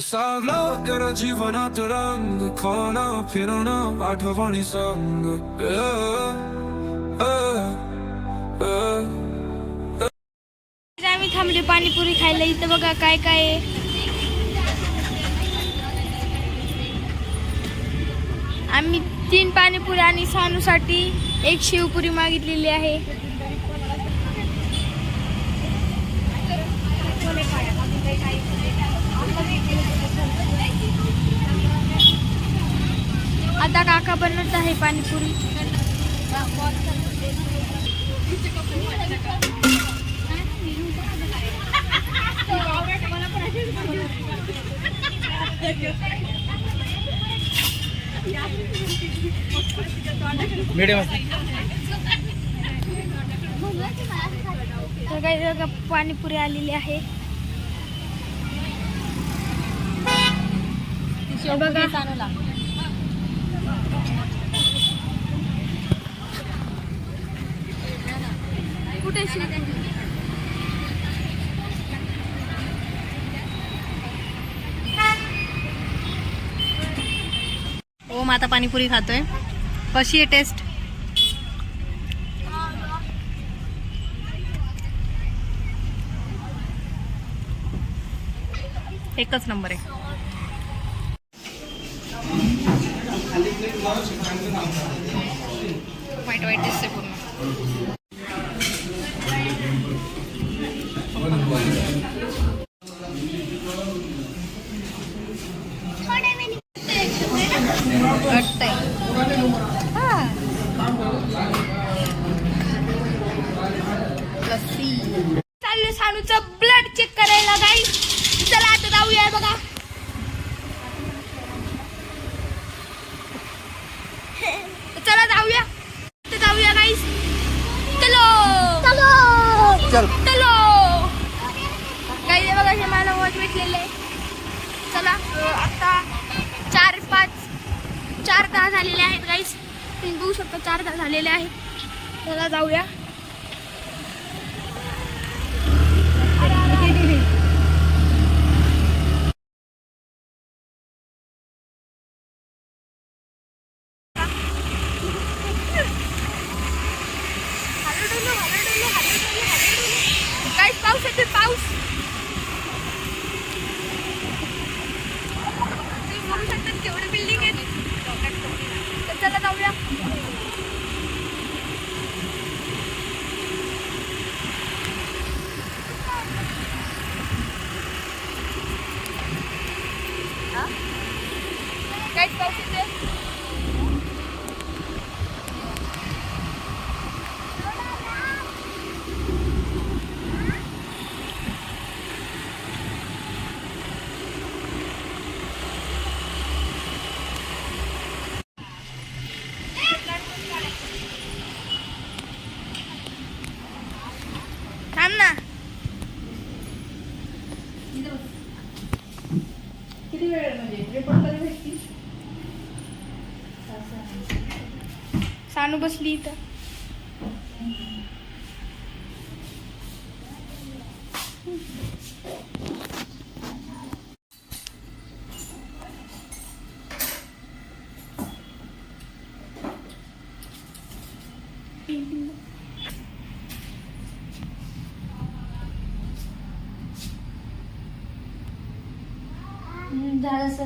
सावलं तेरा जीवनात रंग खाणं फिरणं आठवणी संग. आम्ही थांबले पाणीपुरी खायला. इथं बघा काय काय आहे. आम्ही तीन पाणीपुरी आणि सानूसाठी एक शिवपुरी मागितलेली आहे आता काका बनवत आहे पाणीपुरी तर काही बघा पाणीपुरी आलेली आहे. हे बघा. कुठे ओ मग आता पाणीपुरी खातोय. कशी आहे टेस्ट एकच नंबर आहे. वाईट वाईट दिसते पूर्ण. चाललो सानूचं ब्लड चेक करायला गाई चला आता जाऊया बघा. चला जाऊया. आता जाऊया गाईस चलो. चलो. चलो. काही बघा हे मला वॉच भेटलेले. चला आता चार पाच चार दहा झालेले आहेत गाईस तुम्ही बघू शकता चार दहा झालेले आहेत. चला जाऊया हलडुलू, हलडुलू, हलडुलू, हलडुलू. Guys, पाऊस येतोय पाऊस तुम्ही बघू शकता बिल्डिंग आहे. तर चला जाऊया. Guys, पाऊस किती वेळ म्हणजे? रिपोर्ट कधी भेटतील? सानू बसली इथं. झालं सर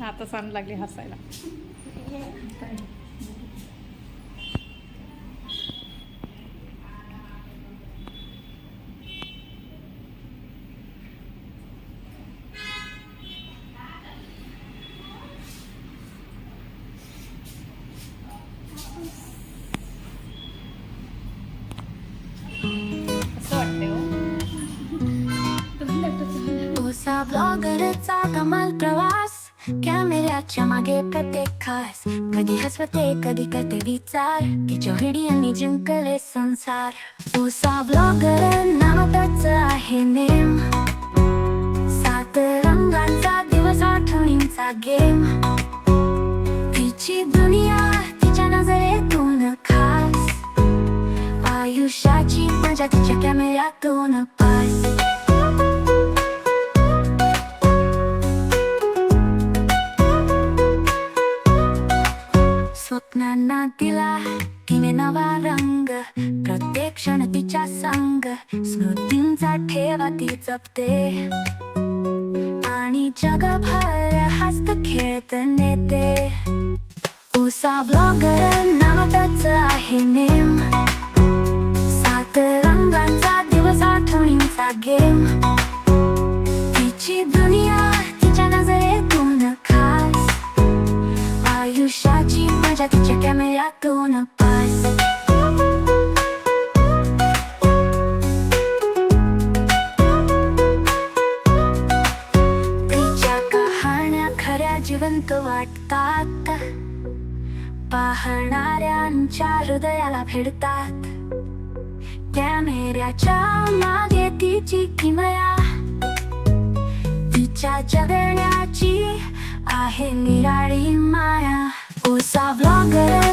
आता सांग लागली हसायला. ब्लॉगरचा कमाल प्रवास. कॅमेऱ्याच्या मागे प्रत्येक खास. कधी हसवते कधी करते विचार. तिच्या व्हिडिओनी जिंकले संसार. उसा ब्लॉगर नावातच आहे नेम. सात रंगांचा दिवस आठवणींचा गेम. तिची दुनिया तिच्या नजरेतून खास. आयुष्याची मजा तिच्या कॅमेऱ्यातून पास. स्मृतींचा ठेवा ती जपते. आणि जगभर हस्त खेळत नेते. उसा ब्लॉगर नावाच आहे नेम. हृदयाला भिडतात कॅमेऱ्याच्या मागे तिची किमया. तिच्या जगण्याची आहे निराळी माया. ओसा ब्लॉगर